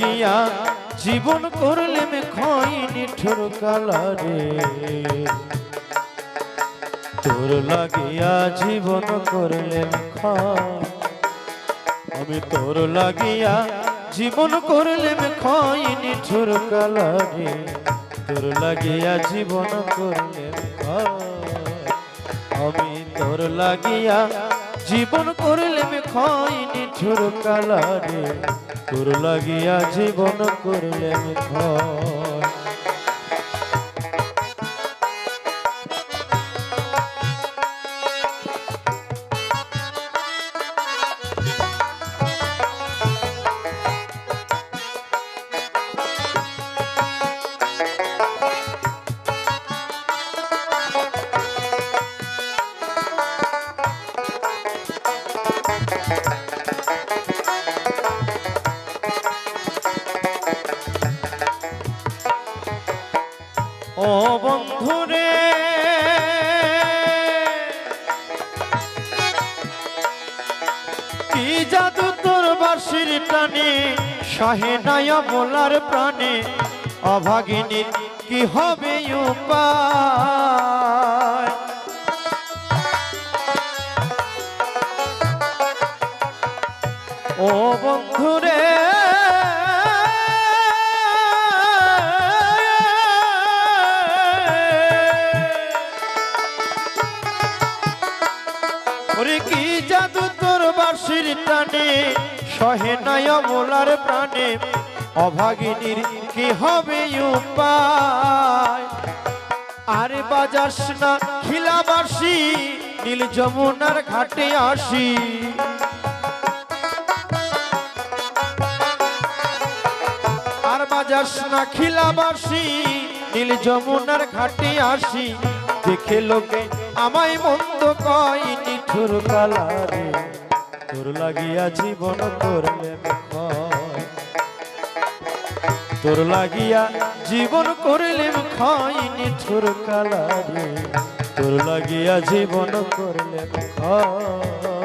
লাগিয়া জীবন করলে মে খই নিঠুর কালারে। তোর লাগিয়া জীবন করলে ক্ষয় আমি তোর লাগিয়া জীবন করলে খই নিঠুর কালারে। তোর লাগিয়া জীবন করলে আমি তোর লাগিয়া জীবন করলে খয়নি ছোট কালারে। তোর লাগিয়া জীবন করলে ক্ষয় বন্ধুরে। কি জাদু তোর বাসির টানে সহে নয় মোলার প্রাণে, অভাগিনী, কি হবে উপায়? ও বন্ধুরে। বাসির টানে, সহে নয় মোলার প্রাণে, অভাগিনীর কি হবে উপায়? আরে বাজাস না খিলাবাসি, নীল যমুনার ঘাটে আসি। আর বাজাস না খিলাবাসি, নীল যমুনার ঘাটে আসি। দেখে লোকে আমায় মন্দ কয়, নিঠুর কালারে। তোর লাগিয়া জীবন করলে তোর লাগিয়া জীবন করলে ক্ষয়, নিঠুর কালারে। তোর লাগিয়া জীবন করলে ক্ষয়।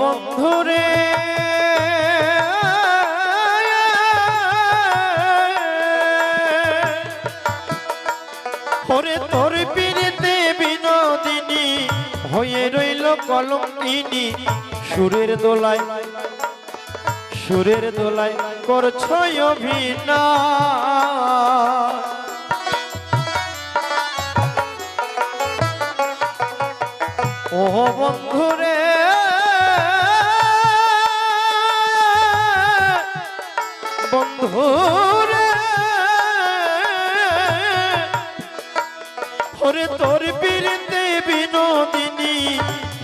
বন্ধুরে। ওরে তোর পিড়িতে বিনোদিনী হয়ে রইল কলঙ্কিনী। সুরের দোলায় সুরের দোলায় করছ অভিনয়। ও বন্ধুরে। ওরে তোর বীরতে বিনোদিনী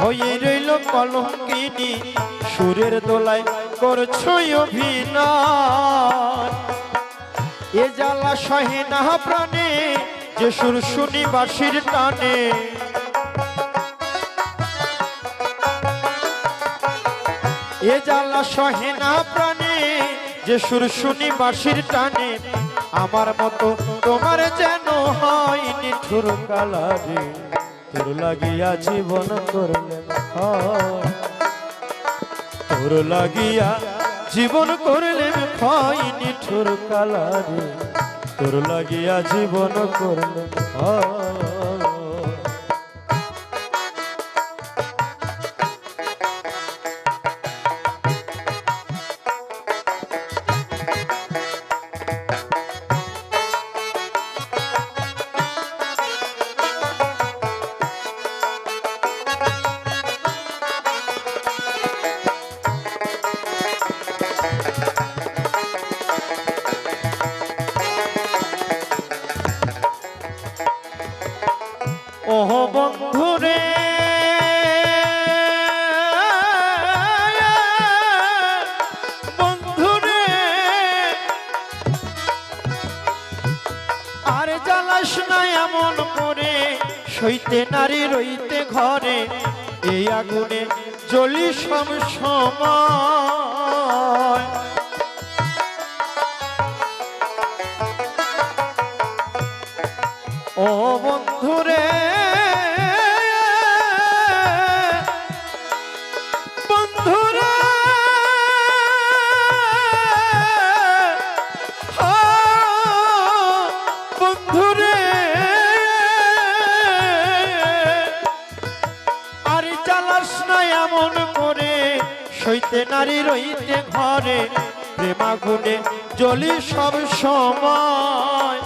হয়ে রইল কলঙ্কিনী। সুরের দোলায় করছ অভিনয়। এ জ্বালা সহে না প্রাণে, যে সুর শুনি বাসির টানে। এ জ্বালা সহে না প্রাণে যে সুর শুনি টানে, আমার মতো তোমার যেন হয় নিঠুর কালারে তোর লাগিয়া জীবন করলে। তোর লাগিয়া জীবন করলে ক্ষয় নিঠুর কালারে তোর লাগিয়া জীবন করলে ক্ষয়। না এমন করে? সইতে নারী রইতে ঘরে। এই আগুনে জ্বলি সব সময়। ও বন্ধুরে সইতে নারী রইতে ঘরে প্রেমাগুনে জ্বলি সব সময়।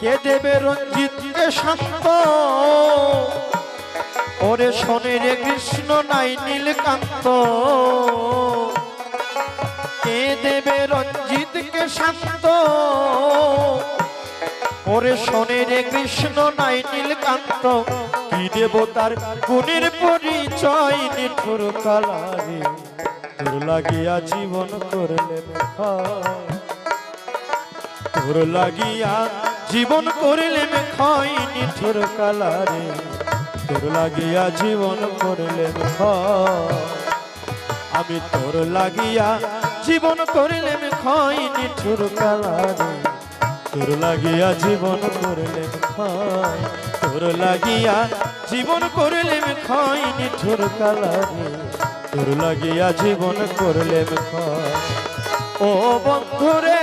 কে দেবে রঞ্জিতকে শান্ত? ওরে শোনে রে কৃষ্ণ, নাই নীলকান্ত। কে দেবে রঞ্জিতকে শান্ত? ওরে শোনে রে কৃষ্ণ, নাই নীলকান্ত। কি দেব তার গুণের পরিচয় নিঠুর কালারে তোর লাগিয়া জীবন ক্ষয়। তোর লাগিয়া জীবন করিলেন ক্ষয় নিঠুর কালারে তোর লাগিয়া জীবন ক্ষয়। আমি তোর লাগিয়া জীবন করিলেন ক্ষয় নিঠুর কালারে তোর লাগিয়া জীবন করলেন ক্ষয় তোর লাগিয়া জীবন করলেন ক্ষয়, নিঠুর কালারে তোর লাগিয়া জীবন ক্ষয়। ও বন্ধুরে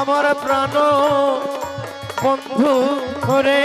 আমার প্রাণ বন্ধু রে